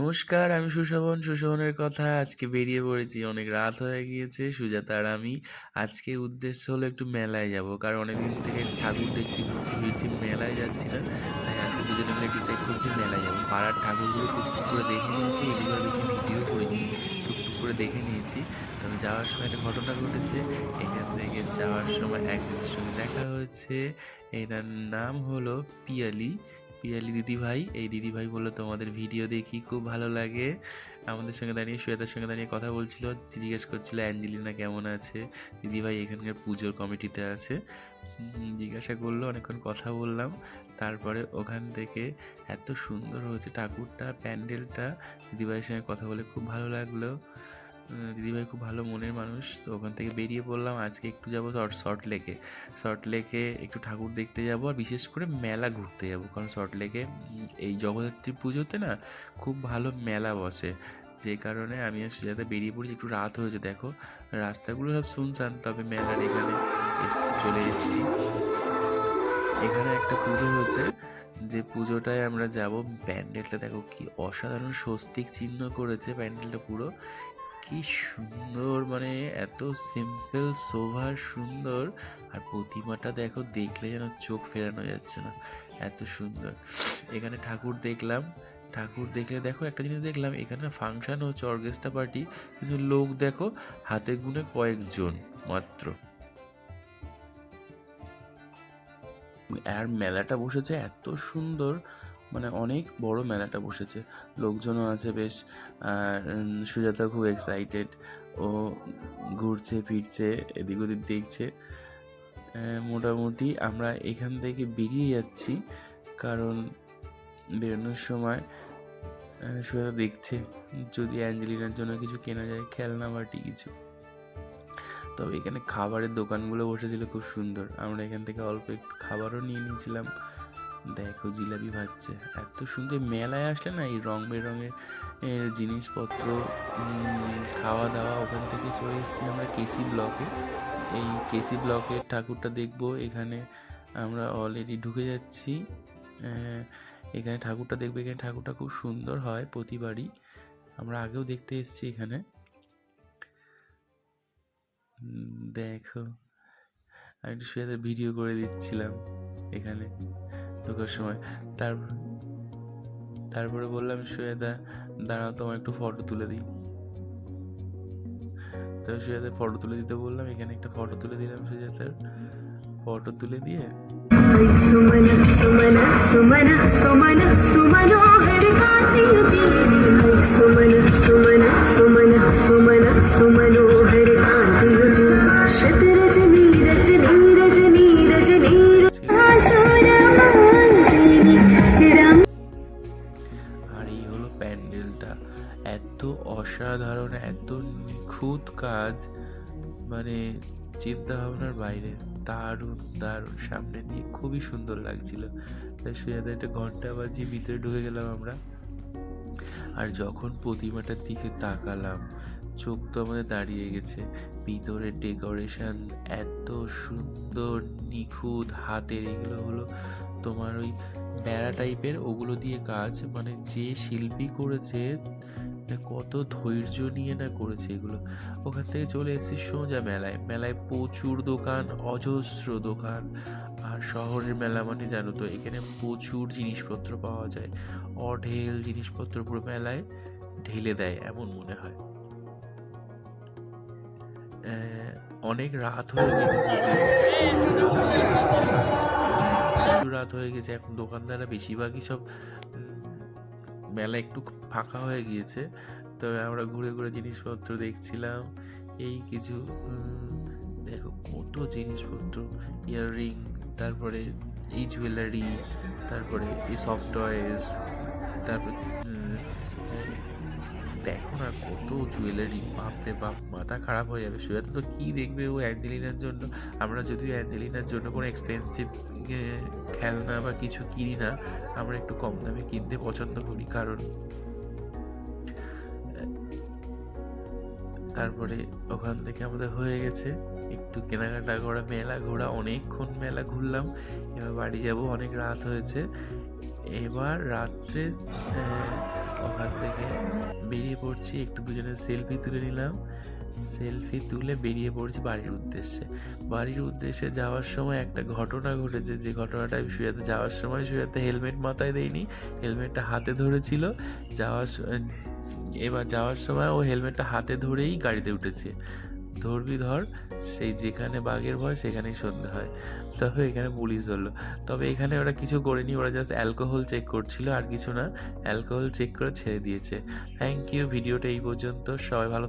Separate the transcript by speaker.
Speaker 1: নমস্কার, আমি সুশোভন সুশোভনের কথা আজকে বেরিয়ে পড়েছি। অনেক রাত হয়ে গিয়েছে, সুজাতা আর আমি। আজকে উদ্দেশ্য হলো একটু মেলায় যাব, কারণ অনেকদিন থেকে ঠাকুর দেখছি, ঘুরছি, ফিরছি, মেলায় যাচ্ছি না। তাই আজকে দুজনে মিলে ডিসাইড করছি মেলায় যাব। পাড়ার ঠাকুরগুলো টুকটুক করে দেখে নিয়েছি এগুলো বেশি ভিডিও করিনি। করে দেখে নিয়েছি। তবে যাওয়ার সময় একটা ঘটনা ঘটেছে। এখান থেকে যাওয়ার সময় একজনের সঙ্গে দেখা হয়েছে। এনার নাম হলো পিয়ালি। পিয়ালি দিদি ভাই এই দিদি ভাই বলল, তোমাদের ভিডিও দেখি, খুব ভালো লাগে। আমাদের সঙ্গে দাঁড়িয়ে, শ্বেতার সঙ্গে দাঁড়িয়ে কথা বলছিল। জিজ্ঞেস করছিল, অ্যাঞ্জেলিনা কেমন আছে? দিদি ভাই এখানকার পুজোর কমিটিতে আছে। জিজ্ঞাসা করল, অনেকক্ষণ কথা বললাম। তারপরে ওখান থেকে এত সুন্দর হয়েছে ঠাকুরটা, প্যান্ডেলটা। দিদিভাইয়ের সঙ্গে কথা বলে খুব ভালো লাগল। দিদিভাই খুব ভালো মনের মানুষ। তো ওখান থেকে বেরিয়ে পড়লাম। আজকে একটু যাব শর্ট লেকে। শর্ট লেকে একটু ঠাকুর দেখতে যাব আর বিশেষ করে মেলা ঘুরতে যাব। কারণ শর্ট লেকে এই জগদ্ধাত্রী পুজোতে না খুব ভালো মেলা বসে। যে কারণে আমি আর সুজাতা বেরিয়ে পড়েছি। একটু রাত হয়েছে, দেখো। রাস্তাগুলো সব শুনছান তবে মেলার এখানে। এসছি, চলে এসেছি। এখানে একটা পুজো হচ্ছে। যে পুজোটায় আমরা যাব, প্যান্ডেলটা দেখো কি অসাধারণ স্বস্তিক চিহ্ন করেছে প্যান্ডেলটা পুরো। কি সুন্দর মানে এত সিম্পল সোভার সুন্দর। আর প্রতিমাটা দেখো, দেখলে যেন চোখ ফেরানো যাচ্ছে না। এত সুন্দর। এখানে ঠাকুর দেখলাম। ঠাকুর দেখলে দেখো, একটা জিনিস দেখলাম, এখানে ফাংশন হচ্ছে অর্কেস্ট্রা পার্টি কিন্তু লোক দেখো, হাতে গুনে কয়েকজন মাত্র। আর মেলাটা বসেছে এত সুন্দর মানে অনেক বড় মেলাটা বসেছে। লোকজনও আছে বেশ সুজাতা খুব এক্সাইটেড ও ঘুরছে, ফিরছে, এদিক ওদিক দেখছে। মোটামুটি আমরা এখান থেকে বেরিয়ে যাচ্ছি, কারণ বেরোনোর সময় সুজাতা দেখছে, যদি অ্যাঞ্জেলিনার জন্য কিছু কেনা যায়, খেলনা বাটি কিছু। তবে এখানে খাবারের দোকানগুলো বসেছিল খুব সুন্দর। আমরা এখান থেকে অল্প একটু খাবারও নিয়ে নিয়েছিলাম। দেখো জিলাপি ভাজছে। এত সুন্দর মেলায় আসলে না এই রং বেরঙের জিনিসপত্র খাওয়া দাওয়া ওখান থেকে চলে এসেছি আমরা কেসি ব্লকে এই কেসি ব্লকের ঠাকুরটা দেখব। এখানে আমরা অলরেডি ঢুকে যাচ্ছি। এখানে ঠাকুরটা দেখব। এখানে ঠাকুরটা খুব সুন্দর হয় প্রতিবারই। আমরা আগেও দেখতে এসেছি এখানে। দেখো। আমি একটু শুয়ে ভিডিও করে দিচ্ছিলাম এখানে ঢোকার সময়। তারপর তারপরে বললাম, সুয়েদা, দাঁড়াও তোমার একটু ফটো তুলে দিই। তো সুয়েদা ফটো তুলে দিতে বললাম, এখানে একটা ফটো তুলে দিলাম সুজাতার। ফটো তুলে দিয়ে
Speaker 2: সুমন
Speaker 1: সুমন সুমন সুমন প্যান্ডেলটা এত অসাধারণ, এত নিখুঁত কাজ মানে চিন্তা ভাবনার বাইরে। দারুণ দারুণ। সামনে দিয়ে খুবই সুন্দর লাগছিল। তাই সুজাতা, একটা ঘণ্টা বাজিয়ে ভিতরে ঢুকে গেলাম আমরা। আর যখন প্রতিমাটার দিকে তাকালাম, চোখ তো আমাদের দাঁড়িয়ে গেছে। ভিতরের ডেকোরেশন এত সুন্দর, নিখুঁত, হাতের এগুলো হলো তোমার ওই বেড়া টাইপের ওগুলো দিয়ে কাজ। মানে যে শিল্পী করেছে কত ধৈর্য নিয়ে না করেছে এগুলো। ওখান থেকে চলে এসেছি সোজা মেলায়। মেলায় প্রচুর দোকান, অজস্র দোকান। আর শহরের মেলা মানে জানো তো, এখানে প্রচুর জিনিসপত্র পাওয়া যায়। অঢেল জিনিসপত্র পুরো মেলায় ঢেলে দেয়, এমন মনে হয়। অনেক রাত হয়ে গেছে। রাত হয়ে গেছে। এখন দোকানদাররা বেশিরভাগই সব মেলা একটু ফাঁকা হয়ে গিয়েছে। তবে আমরা ঘুরে ঘুরে জিনিসপত্র দেখছিলাম, এই কিছু দেখো কত জিনিসপত্র, ইয়াররিং, তারপরে এই জুয়েলারি, তারপরে এই সফট টয়েস, তারপরে দেখো না কত জুয়েলারি বাপরে বাপ, মাথা খারাপ হয়ে যাবে। সুজাতা, তো কী দেখবে ও অ্যাঞ্জেলিনার জন্য? আমরা যদিও অ্যাঞ্জেলিনার জন্য কোনো এক্সপেন্সিভ খেলনা বা কিছু কিনি না, আমরা একটু কম দামে কিনতে পছন্দ করি, কারণ তারপরে ওখান থেকে আমাদের হয়ে গেছে। একটু কেনাকাটা করা মেলা ঘোরা, অনেকক্ষণ মেলা ঘুরলাম, এবার বাড়ি যাব, অনেক রাত হয়েছে। এবার রাত্রে ওখান থেকে বেরিয়ে পড়ছি, একটু দুজনে সেলফি তুলে নিলাম। সেলফি তুলে বেরিয়ে পড়ছি বাড়ির উদ্দেশ্যে। বাড়ির উদ্দেশ্যে যাওয়ার সময় একটা ঘটনা ঘটেছে, যে ঘটনাটা আমি শুয়েতে যাওয়ার সময় শুয়েতে হেলমেট মাথায় দেয়নি হেলমেটটা হাতে ধরেছিল। যাওয়ার এবার যাওয়ার সময় ও হেলমেটটা হাতে ধরেই গাড়িতে উঠেছে। ধরবি ধর সেই যেখানে বাঘের ভয়, সেখানেই সন্ধ্যা হয়। তবে এখানে পুলিশ হলো তবে এখানে ওরা কিছু করেনি, ওরা জাস্ট অ্যালকোহল চেক করছিল, আর কিছু না অ্যালকোহল চেক করে ছেড়ে দিয়েছে। থ্যাংক ইউ ভিডিওটা এই পর্যন্ত। সবাই ভালো